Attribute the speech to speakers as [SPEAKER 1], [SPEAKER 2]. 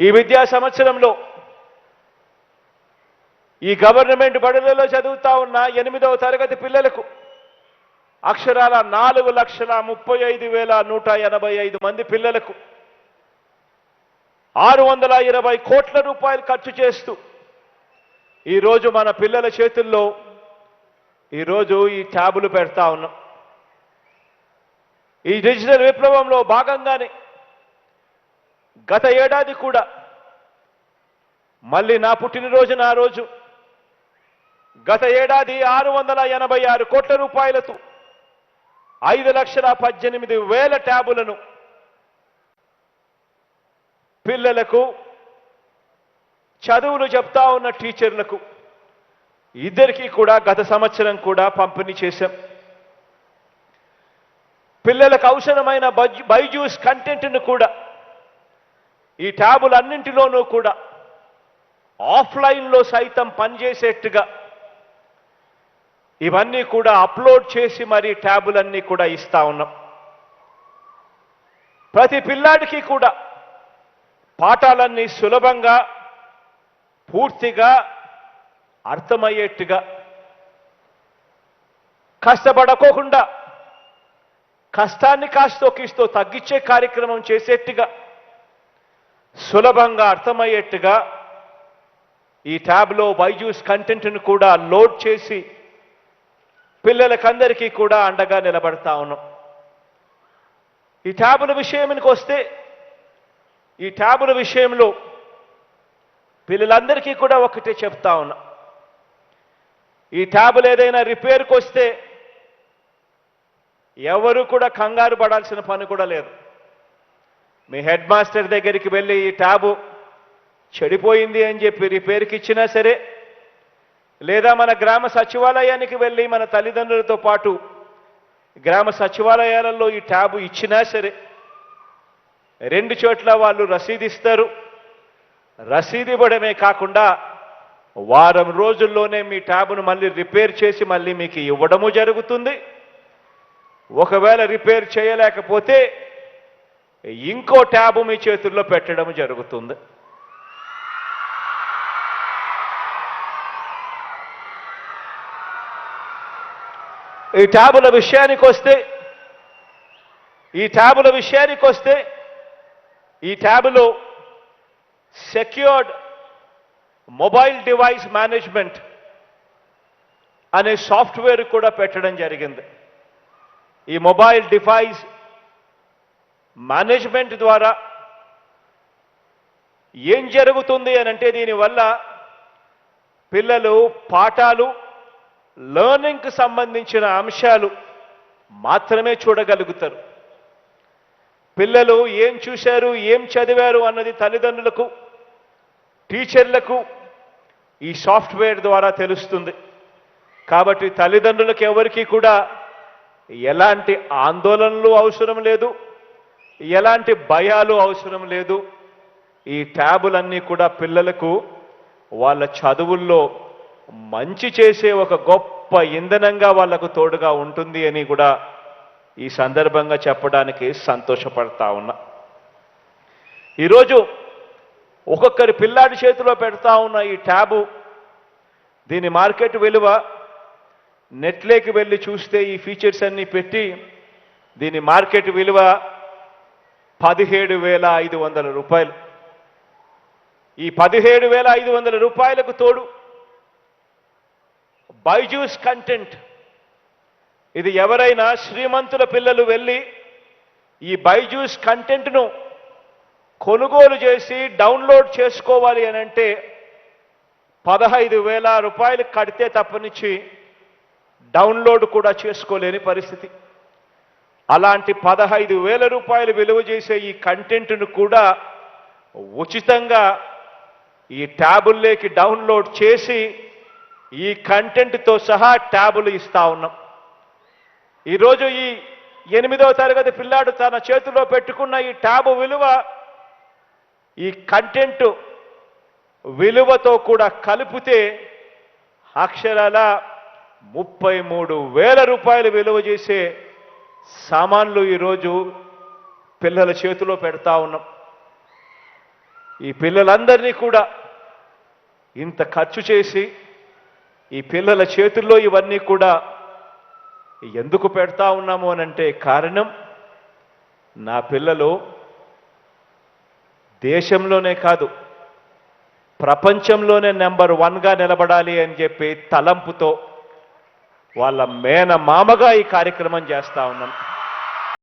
[SPEAKER 1] ఈ విద్యా సంవత్సరంలో ఈ గవర్నమెంట్ బడులలో చదువుతా ఉన్న ఎనిమిదవ తరగతి పిల్లలకు అక్షరాల నాలుగు లక్షల ముప్పై ఐదు వేల నూట ఎనభై ఐదు మంది పిల్లలకు ఆరు వందల ఇరవై కోట్ల రూపాయలు ఖర్చు చేస్తూ ఈరోజు మన పిల్లల చేతుల్లో ఈరోజు ఈ ట్యాబులు పెడతా ఉన్నాం. ఈ డిజిటల్ విప్లవంలో భాగంగానే గత ఏడాది కూడా మళ్ళీ నా పుట్టినరోజు నా రోజు గత ఏడాది ఆరు వందల ఎనభై ఆరు కోట్ల రూపాయలతో ఐదు లక్షల పద్దెనిమిది వేల ట్యాబులను పిల్లలకు చదువులు చెప్తా ఉన్న టీచర్లకు ఇద్దరికీ కూడా గత సంవత్సరం కూడా పంపిణీ చేశాం. పిల్లలకు అవసరమైన బైజూస్ కంటెంట్ను కూడా ఈ ట్యాబులన్నింటిలోనూ కూడా ఆఫ్లైన్లో సైతం పనిచేసేట్టుగా ఇవన్నీ కూడా అప్లోడ్ చేసి మరి ట్యాబులన్నీ కూడా ఇస్తా ఉన్నాం. ప్రతి పిల్లాడికి కూడా పాఠాలన్నీ సులభంగా పూర్తిగా అర్థమయ్యేట్టుగా కష్టపడకోకుండా కష్టాన్ని కాస్తో కిస్తో తగ్గించే కార్యక్రమం చేసేట్టుగా సులభంగా అర్థమయ్యేట్టుగా ఈ ట్యాబ్లో బైజూస్ కంటెంట్ను కూడా లోడ్ చేసి పిల్లలకందరికీ కూడా అండగా నిలబడతా ఉన్నాం. ఈ ట్యాబుల విషయానికి వస్తే ఈ ట్యాబుల విషయంలో పిల్లలందరికీ కూడా ఒకటే చెప్తా ఉన్నా. ఈ ట్యాబులు ఏదైనా రిపేర్కి వస్తే ఎవరు కూడా కంగారు పడాల్సిన పని కూడా లేదు. మీ హెడ్ మాస్టర్ దగ్గరికి వెళ్ళి ఈ ట్యాబు చెడిపోయింది అని చెప్పి రిపేర్కి ఇచ్చినా సరే లేదా మన గ్రామ సచివాలయానికి వెళ్ళి మన తల్లిదండ్రులతో పాటు గ్రామ సచివాలయాలలో ఈ ట్యాబు ఇచ్చినా సరే రెండు చోట్ల వాళ్ళు రసీదిస్తారు. రసీదు ఇవ్వడమే కాకుండా వారం రోజుల్లోనే మీ ట్యాబును మళ్ళీ రిపేర్ చేసి మళ్ళీ మీకు ఇవ్వడము జరుగుతుంది. ఒకవేళ రిపేర్ చేయలేకపోతే ఇంకో ట్యాబు మీ చేతుల్లో పెట్టడం జరుగుతుంది. ఈ ట్యాబుల విషయానికి వస్తే ఈ ట్యాబుల విషయానికి వస్తే ఈ ట్యాబులో సెక్యూర్డ్ మొబైల్ డివైస్ మేనేజ్మెంట్ అనే సాఫ్ట్వేర్ కూడా పెట్టడం జరిగింది. ఈ మొబైల్ డివైస్ మేనేజ్మెంట్ ద్వారా ఏం జరుగుతుంది అని అంటే దీనివల్ల పిల్లలు పాఠాలు లెర్నింగ్కి సంబంధించిన అంశాలు మాత్రమే చూడగలుగుతారు. పిల్లలు ఏం చూశారు ఏం చదివారు అన్నది తల్లిదండ్రులకు టీచర్లకు ఈ సాఫ్ట్వేర్ ద్వారా తెలుస్తుంది. కాబట్టి తల్లిదండ్రులకు ఎవరికీ కూడా ఎలాంటి ఆందోళనలు అవసరం లేదు. ఎలాంటి భయాలు అవసరం లేదు. ఈ ట్యాబులన్నీ కూడా పిల్లలకు వాళ్ళ చదువుల్లో మంచి చేసే ఒక గొప్ప ఇంధనంగా వాళ్ళకు తోడుగా ఉంటుంది అని కూడా ఈ సందర్భంగా చెప్పడానికి సంతోషపడతా ఉన్నా. ఈరోజు ఒక్కొక్కరి పిల్లాడి చేతిలో పెడతా ఉన్న ఈ ట్యాబు దీని మార్కెట్ విలువ నెట్లోకి వెళ్ళి చూస్తే ఈ ఫీచర్స్ అన్నీ పెట్టి దీని మార్కెట్ విలువ పదిహేడు వేల ఐదు వందల రూపాయలు. ఈ పదిహేడు వేల ఐదు వందల రూపాయలకు తోడు బైజూస్ కంటెంట్. ఇది ఎవరైనా శ్రీమంతుల పిల్లలు వెళ్ళి ఈ బైజూస్ కంటెంట్ను కొనుగోలు చేసి డౌన్లోడ్ చేసుకోవాలి అని అంటే పదహైదు వేల రూపాయలు కడితే తప్పనిచ్చి డౌన్లోడ్ కూడా చేసుకోలేని పరిస్థితి. అలాంటి పదహైదు వేల రూపాయలు విలువ చేసే ఈ కంటెంట్ను కూడా ఉచితంగా ఈ ట్యాబుల్లోకి డౌన్లోడ్ చేసి ఈ కంటెంట్తో సహా ట్యాబులు ఇస్తా ఉన్నాం. ఈరోజు ఈ ఎనిమిదవ తరగతి పిల్లాడు తన చేతిలో పెట్టుకున్న ఈ ట్యాబు విలువ ఈ కంటెంట్ విలువతో కూడా కలిపితే అక్షరాల ముప్పై మూడు వేల రూపాయలు విలువ చేసే సామాన్లు ఈరోజు పిల్లల చేతిలో పెడతా ఉన్నాం. ఈ పిల్లలందరినీ కూడా ఇంత ఖర్చు చేసి ఈ పిల్లల చేతుల్లో ఇవన్నీ కూడా ఎందుకు పెడతా ఉన్నాము అనంటే కారణం నా పిల్లలు దేశంలోనే కాదు ప్రపంచంలోనే నెంబర్ వన్గా నిలబడాలి అని చెప్పి తలంపుతో వాళ్ళ మేన మామగా ఈ కార్యక్రమం చేస్తా ఉన్నాం.